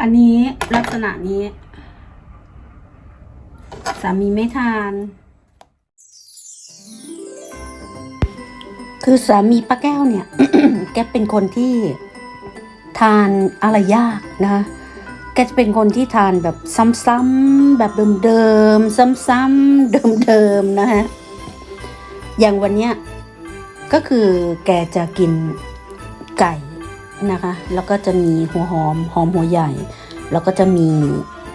อันนี้ลักษณะนี้ สามีไม่ทาน คือสามีป้าแก้วเนี่ย แกเป็นคนที่ทานอะไรยากนะแกจะเป็นคนที่ทานแบบซ้ำๆแบบเดิมๆซ้ำๆเดิมๆนะฮะอย่างวันเนี้ยก็คือแกจะกินไก่ นะคะ แล้วก็จะมีหัวหอมหอมหัวใหญ่ แล้วก็จะมี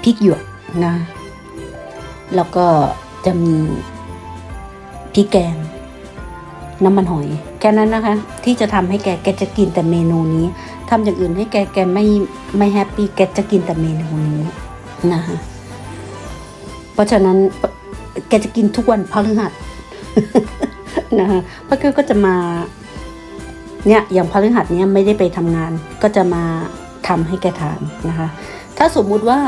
พริกหยวกนะ แล้วก็จะมีพริกแกง น้ำมันหอย แค่นั้นนะคะ ที่จะทำให้แกแกจะกินแต่เมนูนี้ทำอย่างอื่นให้แกแกไม่ไม่แฮปปี้แกจะกินแต่เมนูนี้นะคะเพราะฉะนั้นแกจะกินทุกวันพฤหัสนะคะป้าเกลก็จะมา เนี่ยอย่างพฤหัสเนี่ยไม่ได้ไปทำงาน ก็จะมาทำให้แกทานนะคะ ถ้าสมมุติว่า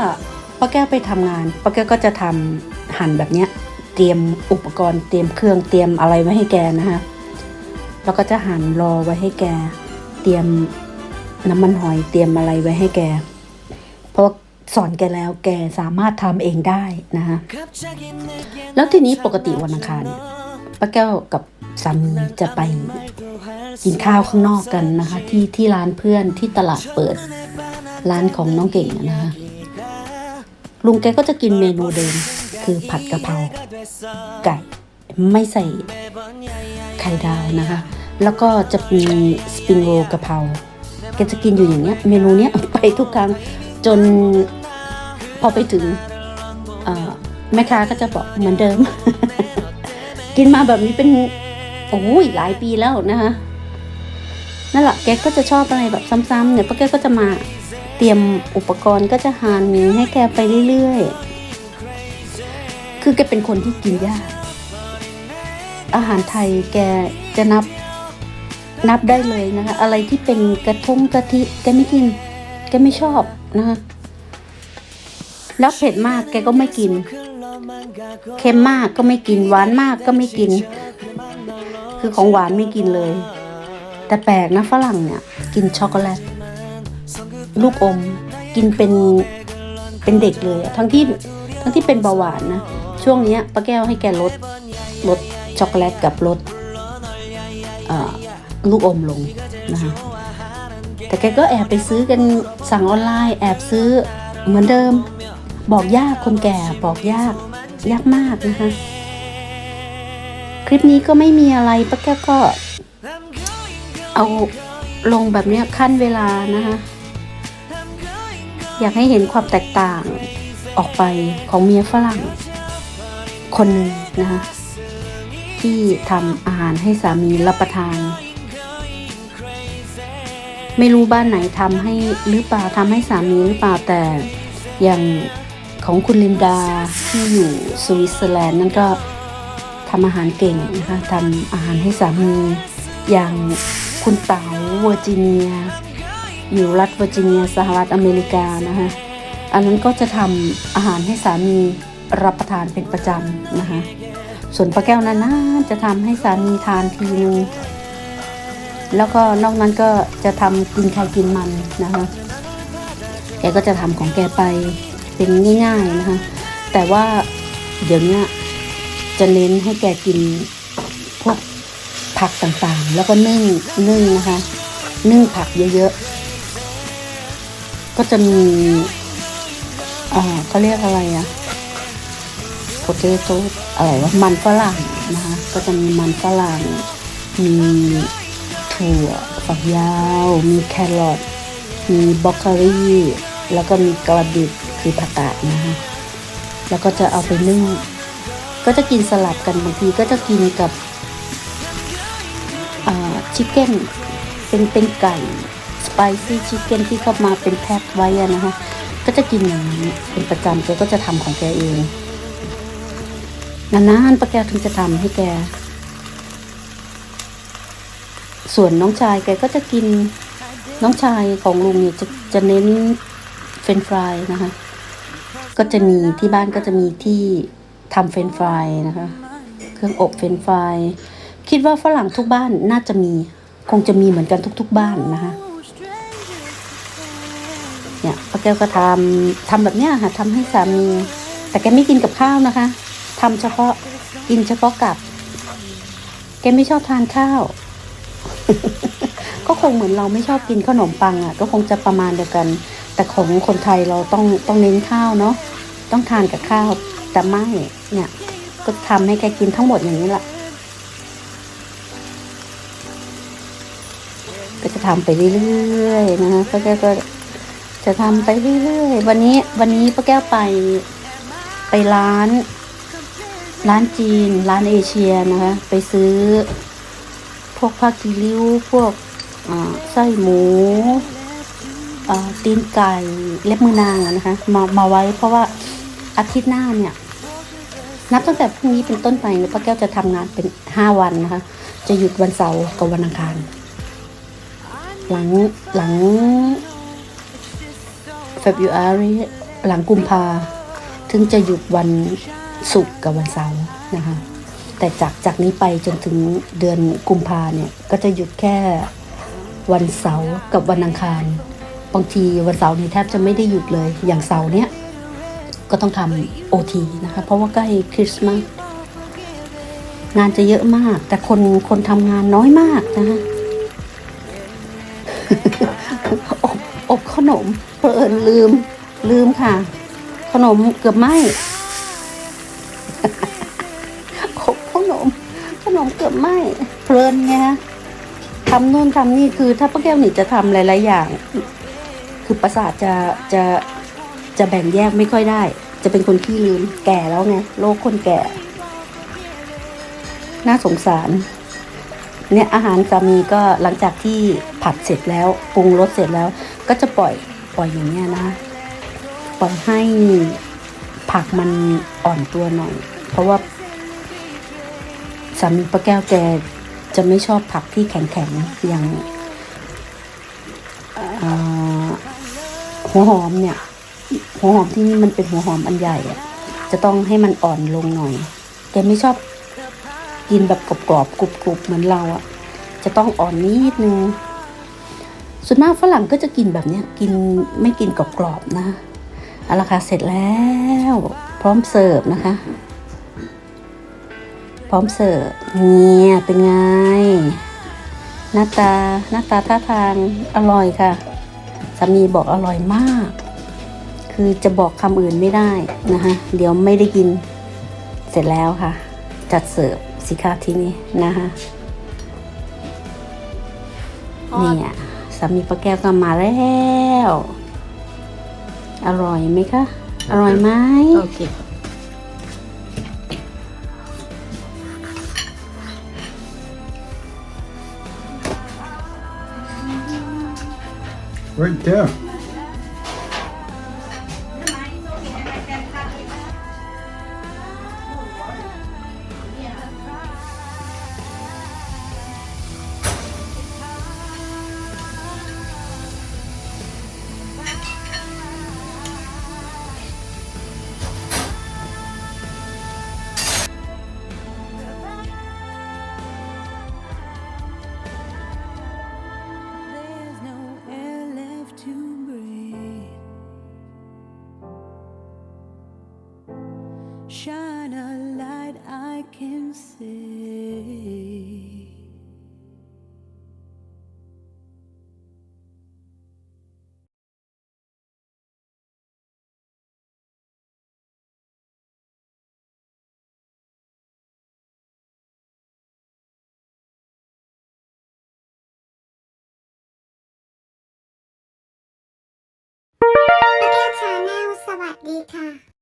ป้าแก้วไปทำงานป้าแก้วก็จะทำหั่นแบบเนี้ยเตรียมอุปกรณ์เตรียมเครื่องเตรียมอะไรไว้ให้แกนะคะแล้วก็จะหั่นรอไว้ให้แก เตรียมน้ำมันหอยเตรียมอะไรไว้ให้แก เพราะสอนแกแล้วแกสามารถทำเองได้นะคะแล้วทีนี้ปกติวันอังคารเนี่ยป้าแก้วกับสามีจะไป กินข้าวข้างนอกกันนะคะ ที่ที่ร้านเพื่อนที่ตลาดเปิด ร้านของน้องเก่งนะคะลุงแกก็จะกินเมนูเดิมคือผัดกะเพราไก่ไม่ใส่ไข่ดาวนะคะ แล้วก็จะมีสปริงโรกะเพราแกจะกินอยู่อย่างเงี้ย เมนูเนี้ยไปทุกครั้งจนพอไปถึงแม่ค้าก็จะบอกเหมือนเดิม กินมาแบบนี้เป็นโอ้ยหลายปีแล้วนะคะ นั่นแหละแกก็จะชอบอะไรแบบซ้ำๆเนี่ยป้าแกก็จะมาเตรียมอุปกรณ์ก็จะหั่นให้แกไปเรื่อยๆ คือแกเป็นคนที่กินยาก อาหารไทยแกจะนับนับได้เลยนะคะ อะไรที่เป็นกระทงกะทิแกไม่กิน แกไม่ชอบนะคะแล้วเผ็ดมากแกก็ไม่กิน เค็มมากก็ไม่กิน หวานมากก็ไม่กิน คือของหวานไม่กินเลย แต่แปลกนะฝรั่งเนี่ย กินช็อกโกแลตลูกอม กินเป็นเป็นเด็กเลยทั้งที่ทั้งที่เป็นเบาหวานนะ ช่วงนี้ป้าแก้วให้แกลดลดช็อกโกแลตกับลดลูกอมลงนะคะแต่แกก็แอบไปซื้อกันสั่งออนไลน์ แอบซื้อเหมือนเดิม บอกยากคนแก่บอกยากยากมากนะคะ คลิปนี้ก็ไม่มีอะไรป้าแก้วก็ เอาลงแบบนี้ขั้นเวลานะคะอยากให้เห็นความแตกต่างออกไปของเมียฝรั่ง คนหนึ่งนะคะที่ทำอาหารให้สามีรับประทาน ไม่รู้บ้านไหนทำให้หรือเปล่าทำให้สามีหรือเปล่าแต่อย่างของคุณลินดาที่อยู่สวิตเซอร์แลนด์นั่นก็ทำอาหารเก่งนะคะทำอาหารให้สามีอย่าง คุณเต๋าเวอร์จิเนีย อยู่รัฐเวอร์จิเนียสหรัฐอเมริกานะคะอันนั้นก็จะทำอาหารให้สามีรับประทานเป็นประจำนะคะส่วนป้าแก้วนั้นนะจะทำให้สามีทานทีนึงแล้วก็นอกนั้นก็จะทำกินใครกินมันนะคะแกก็จะทำของแกไปเป็นง่าย ๆนะคะ แต่ว่าเดี๋ยวนี้จะเน้นให้แกกินพวก ผักต่างๆ แล้วก็นึ่งนึ่งนะคะ นึ่งผักเยอะๆ ก็จะมีอ่าเขาเรียกอะไรอะโพเตโต้อะไรวะมันฝรั่งนะคะ ก็จะมีมันฝรั่ง มีถั่วฝักยาว มีแครอทมีบรอกโคลีแล้วก็มีกระดิบคือผักกาดนะคะแล้วก็จะเอาไปนึ่งก็จะกินสลับกันบางทีก็จะกินกับ ชิคเก้นเป็นเป็นไก่สไปซี่ชิคเก้นที่เข้ามาเป็นแพ็คไว้นะคะก็จะกินอย่างนี้เป็นประจำแกก็จะทำของแกเองนานๆป้าแกถึงจะทำให้แก ส่วนน้องชายแกก็จะกินน้องชายของลุงเนี่ยจะจะเน้นเฟรนฟรายนะคะ ก็จะมีที่บ้านก็จะมีที่ทำเฟรนฟรายนะคะ เครื่องอบเฟรนฟราย คิดว่าฝรั่งทุกบ้านน่าจะมี คงจะมีเหมือนกันทุก ๆ บ้านนะคะเนี่ยป้าแก้วก็ทำทำแบบเนี้ยค่ะทำให้สามี แต่แกไม่กินกับข้าวนะคะทำเฉพาะกินเฉพาะกับ แกไม่ชอบทานข้าว ก็คงเหมือนเราไม่ชอบกินขนมปังอะ ก็คงจะประมาณเดียวกัน แต่ของคนไทยเราต้องต้องเน้นข้าวเนาะต้องทานกับข้าวแต่ไม่เนี่ย ก็ทำให้แกกินทั้งหมดอย่างนี้แหละ ก็จะทำไปเรื่อยๆนะคะป้าแก้วก็จะทำไปเรื่อยๆวันนี้วันนี้ป้าแก้วไปไปร้าน ร้านจีน ร้านเอเชียนะคะ ไปซื้อ พวกผ้ากีริ้วพวกไส้หมูตีนไก่เล็บมือนางนะคะ มามาไว้เพราะว่าอาทิตย์หน้าเนี่ย นับตั้งแต่พรุ่งนี้เป็นต้นไปเนี่ยป้าแก้วจะทำงานเป็นห้าวันนะคะ จะหยุดวันเสาร์กับวันอังคาร หลังหลัง February หลังกุมภาถึงจะหยุดวันศุกร์กับวันเสาร์นะคะ แต่จากจากนี้ไปจนถึงเดือนกุมภาเนี่ย ก็จะหยุดแค่วันเสาร์กับวันอังคาร บางทีวันเสาร์นี่แทบจะไม่ได้หยุดเลย อย่างเสาร์เนี้ยก็ต้องทำโอทีนะคะ เพราะว่าใกล้คริสต์มาสงานจะเยอะมาก แต่คนคนทำงานน้อยมากนะคะ อบขนมเพอเอิญลืม ลืมค่ะ ขนมเกือบไหมอบขนม ขนมเกือบไหมเพลินไงฮะทำนู่นทำนี่คือ ถ้าป้าแก้วหนิจะทำหลาย ๆ อย่าง คือประสาทจะจะจะแบ่งแยกไม่ค่อยได้ จะเป็นคนขี้ลืมแก่แล้วไงโรคคนแก่ น่าสงสาร เนี่ยอาหารสามีก็หลังจากที่ผัดเสร็จแล้วปรุงรสเสร็จแล้ว ก็จะปล่อยปล่อยอย่างเงี้ยนะ ปล่อยให้ผักมันอ่อนตัวหน่อย เพราะว่าสามีป้าแก้วแกจะไม่ชอบผักที่แข็งๆอย่างหัวหอมเนี่ย หัวหอมที่นี่มันเป็นหัวหอมอันใหญ่อะจะต้องให้มันอ่อนลงหน่อย แกไม่ชอบกินแบบกรอบๆกรุบๆเหมือนเราอะจะต้องอ่อนนิดนึง ส่วนมากฝรั่งก็จะกินแบบเนี้ยกินไม่กินกรอบๆนะเอาละค่ะเสร็จแล้ว พร้อมเสิร์ฟนะคะ พร้อมเสิร์ฟเนี่ยเป็นไง หน้าตาหน้าตาท่าทางอร่อยค่ะสามีบอกอร่อยมาก คือจะบอกคำอื่นไม่ได้นะคะเดี๋ยวไม่ได้กินเสร็จแล้วค่ะ จัดเสิร์ฟสิคะที่นี่นะคะเนี่ย สามีป้าแก้วก็มาแล้ว อร่อยไหมคะ อร่อยไหมโอเค Right there. วัสดีค่ะ